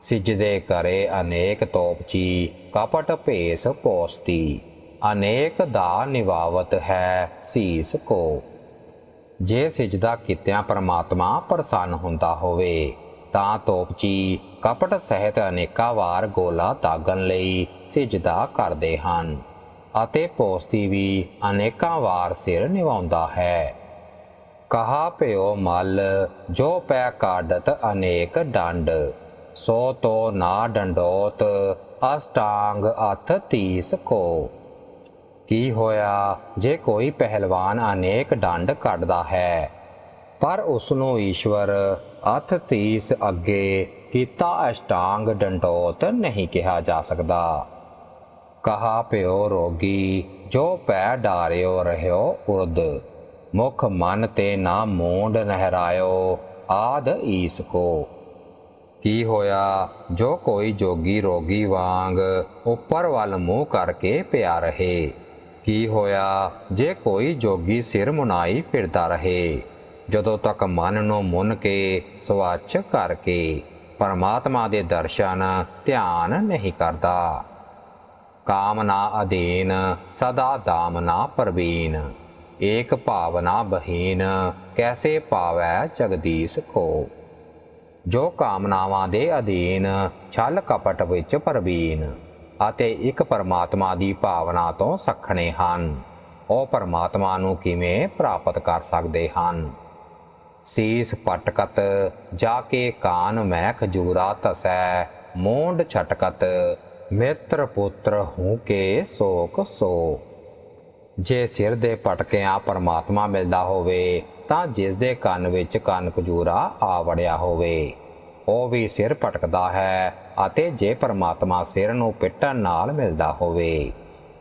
ਸਿਜਦੇ ਕਰੇ ਅਨੇਕ ਤੋਪਚੀ, ਕਪਟ ਭੇਸ ਪੋਸਤੀ। ਅਨੇਕ ਦਾ ਨਿਵਾਵਤ ਹੈ ਸੀਸ ਕੋ। ਜੇ ਸਿਜਦਾ ਕੀਤਿਆਂ ਪਰਮਾਤਮਾ ਪ੍ਰਸੰਨ ਹੁੰਦਾ ਹੋਵੇ, ਤਾਂ ਤੋਪਚੀ, ਕਪਟ ਸਹਿਤ ਅਨੇਕਾਂ ਵਾਰ ਗੋਲਾ ਤਾਗਣ ਲਈ ਸਿਜਦਾ ਕਰਦੇ ਹਨ, ਅਤੇ ਪੋਸਤੀ ਵੀ ਅਨੇਕਾਂ ਵਾਰ ਸਿਰ ਨਿਵਾਉਂਦਾ ਹੈ। ਕਹਾ ਭਇਓ ਮਲ, ਜੋ ਪੈ ਕਾਡਤ ਅਨੇਕ ਡੰਡ। ਸੋ ਤੋ ਨਾ ਡੰਡੋਤ, ਅਸ਼ਟਾਂਗ ਅਥ ਤੀਸ ਕੋ। ਕੀ ਹੋਇਆ, ਜੇ ਕੋਈ ਪਹਿਲਵਾਨ ਅਨੇਕ ਡੰਡ ਕੱਢਦਾ ਹੈ, ਪਰ ਉਸ ਨੂੰ ਈਸ਼ਵਰ ਅਥ ਤੀਸ ਅੱਗੇ ਕੀਤਾ ਅਸ਼ਟਾਂਗ ਡੰਡੋਤ ਨਹੀਂ ਕਿਹਾ ਜਾ ਸਕਦਾ। ਕਹਾ ਪਿਓ ਰੋਗੀ, ਜੋ ਪੈ ਡਾਰਿਓ ਰਹਿਓ ਉਰਦ, ਮੁਖ ਮਨ ਤੇ ਨਾ ਮੂੰਡ ਨਹਿਰਾਇਓ ਆਦ ਈਸ ਕੋ। ਕੀ ਹੋਇਆ? ਜੋ ਕੋਈ ਜੋਗੀ ਰੋਗੀ ਵਾਂਗ ਉੱਪਰ ਵੱਲ ਮੂੰਹ ਕਰਕੇ ਪਿਆ ਰਹੇ। ਕੀ ਹੋਇਆ? ਜੇ ਕੋਈ ਜੋਗੀ ਸਿਰ ਮੁਨਾਈ ਫਿਰਦਾ ਰਹੇ, ਜਦੋਂ ਤੱਕ ਮਨ ਨੂੰ ਮੁੰਨ ਕੇ ਸਵੱਛ ਕਰਕੇ ਪਰਮਾਤਮਾ ਦੇ ਦਰਸ਼ਨ ਧਿਆਨ ਨਹੀਂ ਕਰਦਾ। ਕਾਮਨਾ ਅਧੀਨ ਸਦਾ ਦਾਮਨਾ ਪ੍ਰਵੀਨ, ਏਕ ਭਾਵਨਾ ਬਹੀਨ, ਕੈਸੇ ਪਾਵੈ ਜਗਦੀਸ਼ ਕੋ। ਜੋ ਕਾਮਨਾਵਾਂ ਦੇ ਅਧੀਨ ਛਲ ਕਪਟ ਵਿੱਚ ਪ੍ਰਵੀਨ ਅਤੇ ਇੱਕ ਪਰਮਾਤਮਾ ਦੀ ਭਾਵਨਾ ਤੋਂ ਸਖਣੇ ਹਨ, ਉਹ ਪਰਮਾਤਮਾ ਨੂੰ ਕਿਵੇਂ ਪ੍ਰਾਪਤ ਕਰ ਸਕਦੇ ਹਨ? ਸੀਸ ਪਟਕਤ, ਜਾ ਕੇ ਕਾਨ ਮੈਂ ਖਜੂਰਾ ਤਸੈ ਮੋਂਡ ਛਟਕਤ, ਮਿੱਤਰ ਪੁੱਤਰ ਹੂੰ ਕੇ ਸੋਕ ਸੋ। ਜੇ ਸਿਰ ਦੇ ਪਟਕਿਆਂ ਪਰਮਾਤਮਾ ਮਿਲਦਾ ਹੋਵੇ ਤਾਂ ਜਿਸ ਦੇ ਕੰਨ ਵਿੱਚ ਕੰਨ ਖਜੂਰਾ ਆ ਵੜਿਆ ਹੋਵੇ, ਉਹ ਵੀ ਸਿਰ ਪਟਕਦਾ ਹੈ ਅਤੇ ਜੇ ਪਰਮਾਤਮਾ ਸਿਰ ਨੂੰ ਪਿੱਟਣ ਨਾਲ ਮਿਲਦਾ ਹੋਵੇ,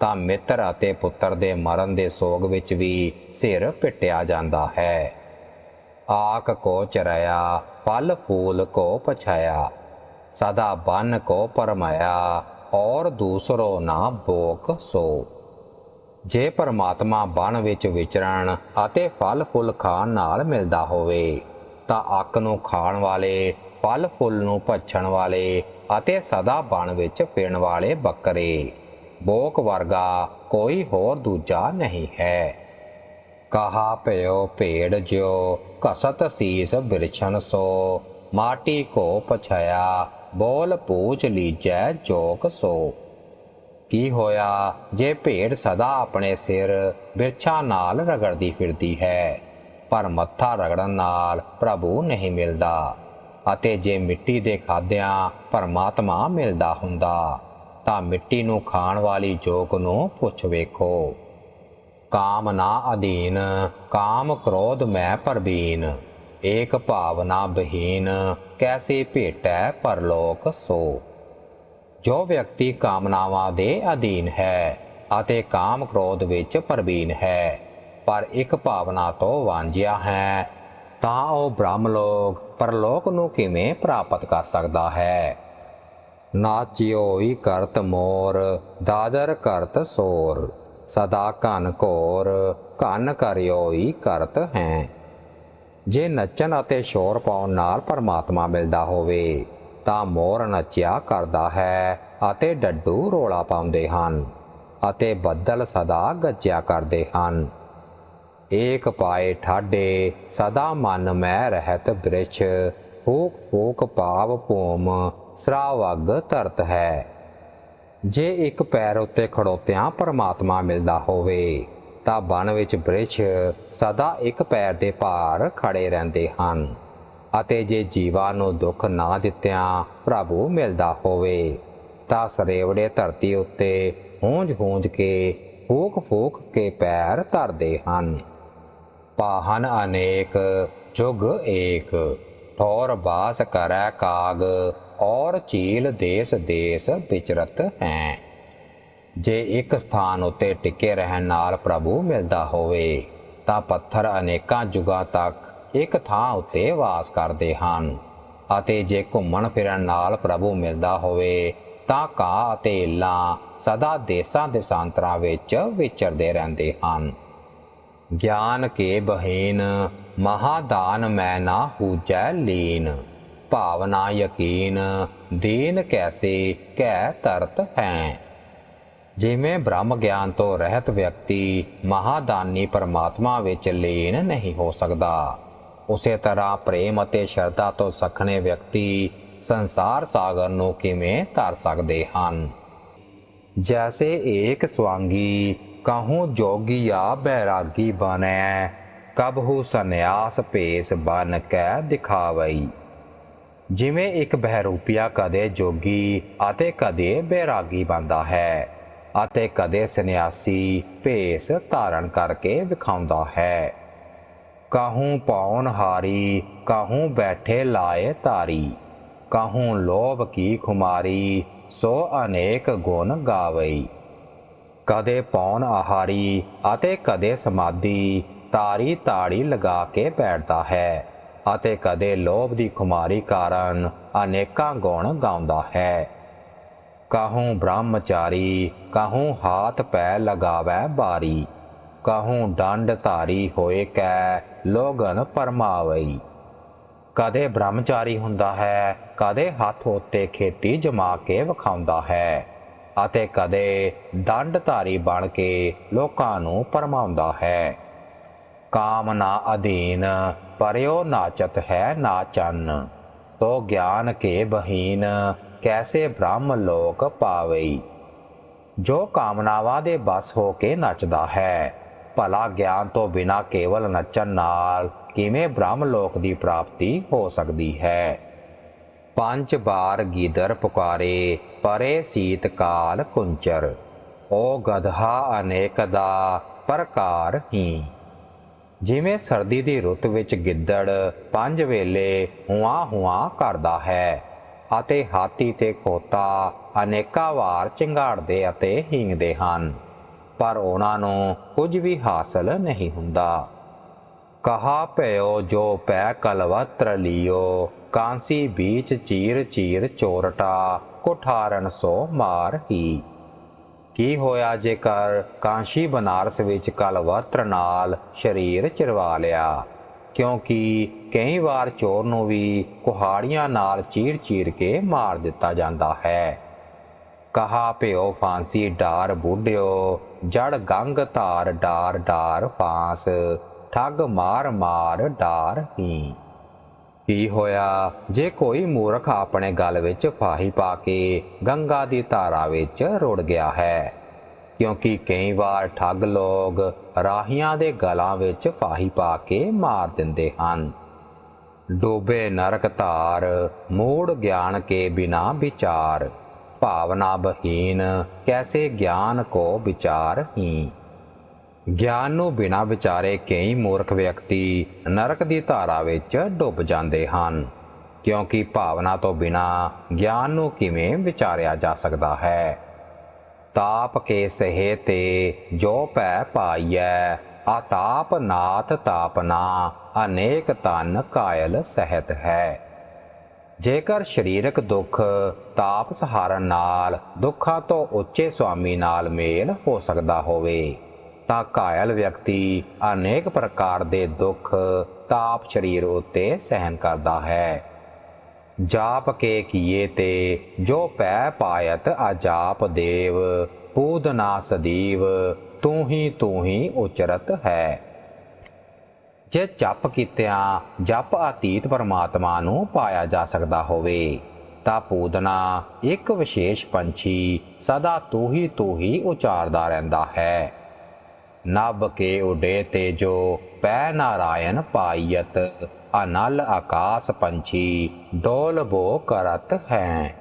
ਤਾਂ ਮਿੱਤਰ ਅਤੇ ਪੁੱਤਰ ਦੇ ਮਰਨ ਦੇ ਸੋਗ ਵਿੱਚ ਵੀ ਸਿਰ ਪਿੱਟਿਆ ਜਾਂਦਾ ਹੈ। ਆਕ ਕੋ ਚਰਾਇਆ ਪਲ ਫੂਲ ਕੋ ਪਛਾਇਆ, ਸਦਾ ਬਨ ਕੋ ਪਰਮਾਇਆ, ਔਰ ਦੂਸਰੋ ਨਾ ਬੋਕ ਸੋ ਜੇ ਪਰਮਾਤਮਾ ਬਣ ਵਿੱਚ ਵਿਚਰਣ ਅਤੇ ਫਲ ਫੁੱਲ ਖਾਣ ਨਾਲ ਮਿਲਦਾ ਹੋਵੇ, ਤਾਂ ਅੱਕ ਨੂੰ ਖਾਣ ਵਾਲੇ, ਫਲ ਫੁੱਲ ਨੂੰ ਭੱਛਣ ਵਾਲੇ ਅਤੇ ਸਦਾ ਬਣ ਵਿੱਚ ਪੀਣ ਵਾਲੇ ਬੱਕਰੇ, ਬੋਕ ਵਰਗਾ ਕੋਈ ਹੋਰ ਦੂਜਾ ਨਹੀਂ ਹੈ। ਕਹਾ ਭਇਓ ਭੇੜ ਜਿਉ, ਕਸਤ ਸੀਸ ਬਿਰਛਨ ਸੋ, ਮਾਟੀ ਕੋ ਪਛਾਇਆ, ਬੋਲ ਪੂਛ ਲੀਜੈ ਜੋਕ ਸੋ। ਕੀ ਹੋਇਆ? ਜੇ ਭੇਡ ਸਦਾ ਆਪਣੇ ਸਿਰ ਬਿਰਛਾ ਨਾਲ ਰਗੜਦੀ ਫਿਰਦੀ ਹੈ, ਪਰ ਮੱਥਾ ਰਗੜਨ ਨਾਲ ਪ੍ਰਭੂ ਨਹੀਂ ਮਿਲਦਾ ਅਤੇ ਜੇ ਮਿੱਟੀ ਦੇ ਖਾਦਿਆਂ ਪਰਮਾਤਮਾ ਮਿਲਦਾ ਹੁੰਦਾ, ਤਾਂ ਮਿੱਟੀ ਨੂੰ ਖਾਣ ਵਾਲੀ ਜੋਕ ਨੂੰ ਪੁੱਛ ਵੇਖੋ। ਕਾਮ ਨਾ ਅਧੀਨ, ਕਾਮ ਕ੍ਰੋਧ ਮੈਂ ਪਰਬੀਨ, ਏਕ ਭਾਵਨਾ ਬਹੀਨ, ਕੈਸੇ ਭੇਟੈ ਪਰਲੋਕ ਸੋ। ਜੋ ਵਿਅਕਤੀ ਕਾਮਨਾਵਾਂ ਦੇ ਅਧੀਨ ਹੈ ਅਤੇ ਕਾਮ ਕ੍ਰੋਧ ਵਿੱਚ ਪ੍ਰਵੀਨ ਹੈ, ਪਰ ਇੱਕ ਭਾਵਨਾ ਤੋਂ ਵਾਂਝਿਆ ਹੈ, ਤਾਂ ਉਹ ਬ੍ਰਹਮ ਲੋਕ ਪਰਲੋਕ ਨੂੰ ਕਿਵੇਂ ਪ੍ਰਾਪਤ ਕਰ ਸਕਦਾ ਹੈ? ਨਾਚਿਓਈ ਕਰਤ ਮੋਰ, ਦਾਦਰ ਕਰਤ ਸੋਰ, ਸਦਾ ਘਨ ਘੋਰ, ਘਨ ਕਰਿਓਈ ਕਰਤ ਹੈ। ਜੇ ਨੱਚਣ ਅਤੇ ਸ਼ੋਰ ਪਾਉਣ ਨਾਲ ਪਰਮਾਤਮਾ ਮਿਲਦਾ ਹੋਵੇ ਤਾਂ ਮੋਰ ਨੱਚਿਆ ਕਰਦਾ ਹੈ ਅਤੇ ਡੱਡੂ ਰੋਲਾ ਪਾਉਂਦੇ ਹਨ ਅਤੇ ਬੱਦਲ ਸਦਾ ਗੱਜਿਆ ਕਰਦੇ ਹਨ। ਏਕ ਪਾਏ ਠਾਡੇ, ਸਦਾ ਮਨ ਮੈਂ ਰਹਿਤ ਬ੍ਰਿਛ, ਫੂਕ ਫੂਕ ਪਾਵ ਭੂਮ ਸਰਾਵਗ ਧਰਤ ਹੈ। ਜੇ ਇੱਕ ਪੈਰ ਉੱਤੇ ਖੜੋਤਿਆਂ ਪਰਮਾਤਮਾ ਮਿਲਦਾ ਹੋਵੇ, ਤਾਂ ਬਨ ਵਿੱਚ ਬ੍ਰਿਛ ਸਦਾ ਇੱਕ ਪੈਰ ਦੇ ਭਾਰ ਖੜੇ ਰਹਿੰਦੇ ਹਨ। ਅਤੇ ਜੇ ਜੀਵਾਂ ਨੂੰ ਦੁੱਖ ਨਾ ਦਿੱਤਿਆਂ ਪ੍ਰਭੂ ਮਿਲਦਾ ਹੋਵੇ, ਤਾਂ ਸਰੇਵੜੇ ਧਰਤੀ ਉੱਤੇ ਹੂੰਜ-ਹੂੰਜ ਕੇ, ਫੂਕ-ਫੂਕ ਕੇ ਪੈਰ ਧਰਦੇ ਹਨ। ਪਾਹਨ ਅਨੇਕ, ਜੁਗ ਏਕ, ਠੌਰ ਬਾਸ ਕਰੈ ਕਾਗ, ਔਰ ਚੀਲ ਦੇਸ ਦੇਸ ਵਿਚਰਤ ਹੈ। ਜੇ ਇੱਕ ਸਥਾਨ ਉੱਤੇ ਟਿਕੇ ਰਹਿਣ ਨਾਲ ਪ੍ਰਭੂ ਮਿਲਦਾ ਹੋਵੇ, ਤਾਂ ਪੱਥਰ ਅਨੇਕਾਂ ਜੁਗਾਂ ਤੱਕ ਇੱਕ ਥਾਂ ਉੱਤੇ ਵਾਸ ਕਰਦੇ ਹਨ ਅਤੇ ਜੇ ਘੁੰਮਣ ਫਿਰਨ ਨਾਲ ਪ੍ਰਭੂ ਮਿਲਦਾ ਹੋਵੇ, ਤਾਂ ਕਾ ਅਤੇ ਇੱਲਾਂ ਸਦਾ ਦੇਸਾਂ ਦੇਸਾਂਤਰਾਂ ਵਿੱਚ ਵਿਚਰਦੇ ਰਹਿੰਦੇ ਹਨ। ਗਿਆਨ ਕੇ ਬਹੀਨ, ਮਹਾਦਾਨ ਮੈਂ ਨਾ ਹੂਜੈ ਲੀਨ। ਭਾਵਨਾ ਯਕੀਨ, ਦੀਨ ਕੈਸੇ ਕੈ ਤਰਤ ਹੈ। ਜਿਵੇਂ ਬ੍ਰਹਮ ਗਿਆਨ ਤੋਂ ਰਹਿਤ ਵਿਅਕਤੀ ਮਹਾਦਾਨੀ ਪਰਮਾਤਮਾ ਵਿੱਚ ਲੀਨ ਨਹੀਂ ਹੋ ਸਕਦਾ। ਉਸੇ ਤਰ੍ਹਾਂ ਪ੍ਰੇਮ ਅਤੇ ਸ਼ਰਧਾ ਤੋਂ ਸਖਣੇ ਵਿਅਕਤੀ ਸੰਸਾਰ ਸਾਗਰ ਨੂੰ ਕਿਵੇਂ ਤਰ ਸਕਦੇ ਹਨ? ਜੈਸੇ ਏਕ ਸਵਾਂਗੀ, ਕਹੂੰ ਜੋਗੀ ਆ ਬੈਰਾਗੀ ਬਨੈ ਕਬਹੂ ਸੰਨਿਆਸ ਭੇਸ ਬਨ ਕੈ ਦਿਖਾਵਈ? ਜਿਵੇਂ ਇੱਕ ਬਹਿਰੂਪੀਆ ਕਦੇ ਜੋਗੀ ਅਤੇ ਕਦੇ ਬੈਰਾਗੀ ਬੰਦਾ ਹੈ, ਅਤੇ ਕਦੇ ਸੰਨਿਆਸੀ ਭੇਸ ਧਾਰਨ ਕਰਕੇ ਵਿਖਾਉਂਦਾ ਹੈ। ਕਾਹੂੰ ਪਾਉਨ ਹਾਰੀ, ਕਾਹੂੰ ਬੈਠੇ ਲਾਏ ਤਾਰੀ ਕਾਹੂੰ ਲੋਭ ਕੀ ਖੁਮਾਰੀ, ਸੋ ਅਨੇਕ ਗੁਣ ਗਾਵਈ। ਕਦੇ ਪੌਣ ਆਹਾਰੀ ਅਤੇ ਕਦੇ ਸਮਾਧੀ ਤਾਰੀ ਤਾੜੀ ਲਗਾ ਕੇ ਬੈਠਦਾ ਹੈ ਅਤੇ ਕਦੇ ਲੋਭ ਦੀ ਖੁਮਾਰੀ ਕਾਰਨ ਅਨੇਕਾਂ ਗੁਣ ਗਾਉਂਦਾ ਹੈ। ਕਾਹੂੰ ਬ੍ਰਹਮਚਾਰੀ, ਕਾਹੂੰ ਹਾਥ ਪੈ ਲਗਾਵੈ ਬਾਰੀ ਕਾਹੂੰ ਡੰਡ ਧਾਰੀ ਹੋਏ ਕੈ, ਲੋਗਨ ਪਰਮਾਵਈ। ਕਦੇ ਬ੍ਰਹਮਚਾਰੀ ਹੁੰਦਾ ਹੈ, ਕਦੇ ਹੱਥ ਉੱਤੇ ਖੇਤੀ ਜਮਾ ਕੇ ਵਿਖਾਉਂਦਾ ਹੈ, ਅਤੇ ਕਦੇ ਦੰਡਧਾਰੀ ਬਣ ਕੇ ਲੋਕਾਂ ਨੂੰ ਪਰਮਾਉਂਦਾ ਹੈ। ਕਾਮਨਾ ਅਧੀਨ, ਪਰਿਓ ਨਾਚਤ ਹੈ ਨਾਚਨ ਤੋ ਗਿਆਨ ਕੇ ਬਹੀਨ, ਕੈਸੇ ਬ੍ਰਹਮ ਲੋਕ ਪਾਵਈ। ਜੋ ਕਾਮਨਾਵਾਂ ਦੇ ਬਸ ਹੋ ਕੇ ਨੱਚਦਾ ਹੈ ਭਲਾ ਗਿਆਨ ਤੋਂ ਬਿਨਾ ਕੇਵਲ ਨੱਚਣ ਨਾਲ ਕਿਵੇਂ ਬ੍ਰਹਮ ਲੋਕ ਦੀ ਪ੍ਰਾਪਤੀ ਹੋ ਸਕਦੀ ਹੈ? ਪੰਜ ਬਾਰ ਗੀਦਰ ਪੁਕਾਰੇ, ਪਰੇ ਸੀਤ ਕਾਲ ਕੁੰਚਰ। ਓ ਗਧਾ ਅਨੇਕ ਦਾ ਪ੍ਰਕਾਰ ਹੀ। ਜਿਵੇਂ ਸਰਦੀ ਦੀ ਰੁੱਤ ਵਿੱਚ ਗਿੱਦੜ ਪੰਜ ਵੇਲੇ ਹੁਆ ਹੁਆ ਕਰਦਾ ਹੈ ਅਤੇ ਹਾਥੀ ਤੇ ਖੋਤਾ ਅਨੇਕਾਂ ਵਾਰ ਚਿੰਗਾੜਦੇ ਅਤੇ ਹੀਂਗਦੇ ਹਨ। ਪਰ ਉਹਨਾਂ ਨੂੰ ਕੁਝ ਵੀ ਹਾਸਲ ਨਹੀਂ ਹੁੰਦਾ। ਕਹਾ ਭਇਓ, ਜੋ ਪੈ ਕਲਵਤਰ ਲਿਓ, ਕਾਂਸੀ ਬੀਚ ਚੀਰ ਚੀਰ ਚੋਰਟਾ, ਕੁਠਾਰਨ ਸੋ ਮਾਰ ਹੀ। ਕੀ ਹੋਇਆ ਜੇਕਰ ਕਾਂਸ਼ੀ ਬਨਾਰਸ ਵਿੱਚ ਕਲਵਤਰ ਨਾਲ ਸਰੀਰ ਚਿਰਵਾ ਲਿਆ? ਕਿਉਂਕਿ ਕਈ ਵਾਰ ਚੋਰ ਨੂੰ ਵੀ ਕੁਹਾੜੀਆਂ ਨਾਲ ਚੀਰ-ਚੀਰ ਕੇ ਮਾਰ ਦਿੱਤਾ ਜਾਂਦਾ ਹੈ। ਕਹਾ ਭਿਓ ਫਾਂਸੀ ਡਾਰ ਬੁੱਢਿਓ, ਜੜ ਗੰਗ ਧਾਰ ਡਾਰ ਡਾਰ ਫਾਂਸ ਠੱਗ ਮਾਰ ਮਾਰ ਡਾਰ ਹੀ। ਕੀ ਹੋਇਆ? ਜੇ ਕੋਈ ਮੂਰਖ ਆਪਣੇ ਗਲ ਵਿੱਚ ਫਾਹੀ ਪਾ ਕੇ ਗੰਗਾ ਦੀ ਧਾਰਾ ਵਿੱਚ ਰੁੜ ਗਿਆ ਹੈ, ਕਿਉਂਕਿ ਕਈ ਵਾਰ ਠੱਗ ਲੋਕ ਰਾਹੀਆਂ ਦੇ ਗਲਾਂ ਵਿੱਚ ਫਾਹੀ ਪਾ ਕੇ ਮਾਰ ਦਿੰਦੇ ਹਨ। ਡੋਬੇ ਨਰਕ ਧਾਰ, ਮੂੜ ਗਿਆਨ ਕੇ ਬਿਨਾ ਵਿਚਾਰ। ਭਾਵਨਾ ਬਹੀਨ ਕੈਸੇ ਗਿਆਨ ਕੋ ਵਿਚਾਰ ਹੀ। ਗਿਆਨ ਨੂੰ ਬਿਨਾ ਵਿਚਾਰੇ ਕਈ ਮੂਰਖ ਵਿਅਕਤੀ ਨਰਕ ਦੀ ਧਾਰਾ ਵਿੱਚ ਡੁੱਬ ਜਾਂਦੇ ਹਨ, ਕਿਉਂਕਿ ਭਾਵਨਾ ਤੋਂ ਬਿਨਾ ਗਿਆਨ ਨੂੰ ਕਿਵੇਂ ਵਿਚਾਰਿਆ ਜਾ ਸਕਦਾ ਹੈ? ਤਾਪ ਕੇ ਸਹੇ ਤੇ ਜੋ ਪੈ ਪਾਈਐ, ਆਤਾਪ ਨਾਥ ਤਾਪਨਾ ਅਨੇਕ ਤਨ ਕਾਇਲ ਸਹਿਤ ਹੈ। ਜੇਕਰ ਸਰੀਰਕ ਦੁੱਖ ਤਾਪ ਸਹਾਰਨ ਨਾਲ, ਦੁੱਖਾਂ ਤੋਂ ਉੱਚੇ ਸੁਆਮੀ ਨਾਲ ਮੇਲ ਹੋ ਸਕਦਾ ਹੋਵੇ, ਤਾਂ ਕਾਇਲ ਵਿਅਕਤੀ ਅਨੇਕ ਪ੍ਰਕਾਰ ਦੇ ਦੁੱਖ ਤਾਪ ਸਰੀਰ ਉਤੇ ਸਹਿਨ ਕਰਦਾ ਹੈ। ਜਾਪ ਕੇ ਕੀਏ ਤੇ ਜੋ ਪੈ ਪਾਇਤ ਅਜਾਪ ਦੇਵ ਪੂਦਨਾ ਸਦੀਵ, ਤੂੰ ਹੀ ਤੂੰ ਹੀ ਉਚਰਤ ਹੈ। ਜੇ ਜਪ ਕੀਤਿਆਂ ਜਪ ਅਤੀਤ ਪਰਮਾਤਮਾ ਨੂੰ ਪਾਇਆ ਜਾ ਸਕਦਾ ਹੋਵੇ। ਤਾਂ ਪੂਦਨਾ ਇੱਕ ਵਿਸ਼ੇਸ਼ ਪੰਛੀ ਸਦਾ ਤੂੰ ਹੀ ਤੂੰ ਹੀ ਉਚਾਰਦਾ ਰਹਿੰਦਾ ਹੈ। ਨਭ ਕੇ ਉਡੇ ਤੇ ਜੋ ਪੈ ਨਾਰਾਇਣ ਪਾਈਤ ਅਨਲ ਆਕਾਸ਼ ਪੰਛੀ ਡੋਲ ਬੋ ਕਰਤ ਹੈ।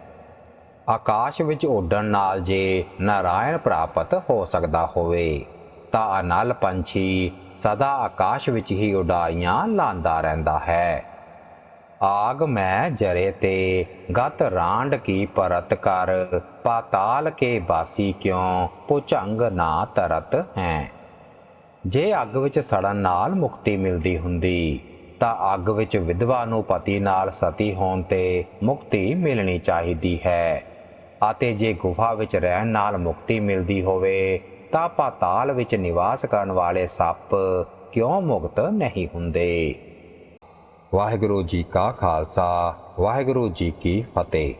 ਆਕਾਸ਼ ਵਿੱਚ ਉੱਡਣ ਨਾਲ ਜੇ ਨਾਰਾਇਣ ਪ੍ਰਾਪਤ ਹੋ ਸਕਦਾ ਹੋਵੇ, ਤਾਂ ਅਨਲ ਪੰਛੀ ਸਦਾ ਆਕਾਸ਼ ਵਿੱਚ ਹੀ ਉਡਾਰੀਆਂ ਲਾਂਦਾ ਰਹਿੰਦਾ ਹੈ। ਆਗ ਮੈਂ ਜਰੇ ਤੇ ਗਤ ਰਾਂਡ ਕੀ ਪਰਤ ਕਰ, ਪਾਤਾਲ ਕੇ ਬਾਸੀ ਕਿਉ ਪੁਚੰਗ ਨਾ ਤਰਤ ਹੈ। ਜੇ ਅੱਗ ਵਿੱਚ ਸੜਨ ਨਾਲ ਮੁਕਤੀ ਮਿਲਦੀ ਹੁੰਦੀ, ਤਾਂ ਅੱਗ ਵਿੱਚ ਵਿਧਵਾ ਨੂੰ ਪਤੀ ਨਾਲ ਸਤੀ ਹੋਣ ਤੇ ਮੁਕਤੀ ਮਿਲਣੀ ਚਾਹੀਦੀ ਹੈ। ਅਤੇ ਜੇ ਗੁਫਾ ਵਿੱਚ ਰਹਿਣ ਨਾਲ ਮੁਕਤੀ ਮਿਲਦੀ ਹੋਵੇ ਤਾਂ ਪਾਤਾਲ ਵਿੱਚ ਨਿਵਾਸ ਕਰਨ ਵਾਲੇ ਸੱਪ ਕਿਉਂ ਮੁਕਤ ਨਹੀਂ ਹੁੰਦੇ? ਵਾਹਿਗੁਰੂ ਜੀ ਕਾ ਖਾਲਸਾ, ਵਾਹਿਗੁਰੂ ਜੀ ਕੀ ਫਤਿਹ।